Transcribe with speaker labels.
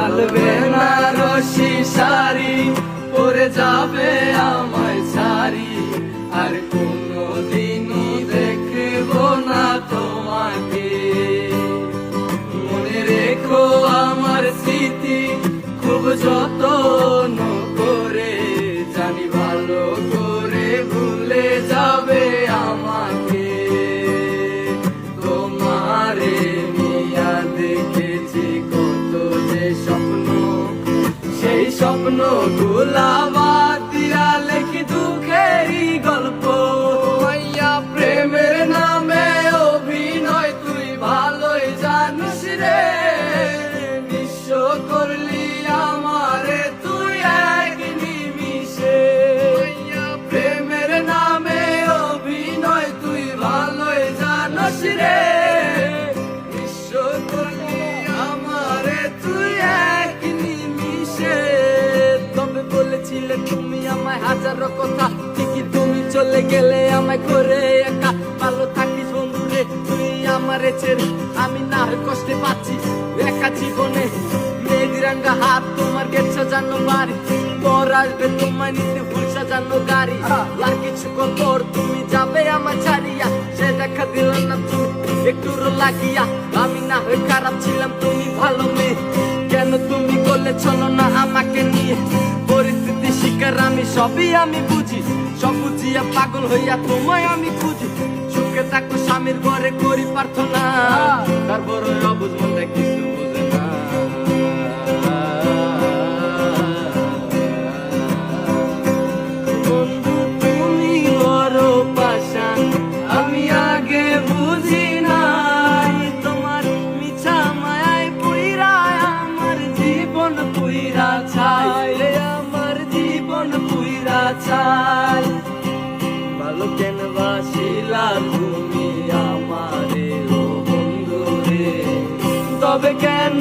Speaker 1: লাল বেনারসি শাড়ি পরে যাবে সেই বাদ দিয়া লেখি দুঃখেরই গল্প। বলেছিলে তুমি আমায় হাজারো কথা ঠিকই তুমি চলে গেলে আমায় করে একা ভালো থাকিস বন্ধু রে তুই আমার ছেড়ে আমি না হয় কষ্টে পাচ্ছি একা জীবনে। মেঘরাঙ্গা হাত তোমার গেট সাজানো বাড়ি। পর আসবে তোমায় নিতে ফুল সাজানো গাড়ি। আর কিছুক্ষণ পর তুমি যাবে আমার ছাড়িয়া। সে দেখা দিল না তুমি একটু লাগিয়া। আমি না হয়ে খারাপ ছিলাম তুমি ভালো আমি সবই আমি বুঝি। সব বুঝিয়া পাগল হইয়া তোমায় আমি খুঁজি। সুখে থাকো, স্বামীর ঘরে করি প্রার্থনা। তারপর অবুঝ, মনটা কিছু বুঝে ছাই ভালো কেন বাসিলা তুমি আমারে ও বন্ধু তবে কেন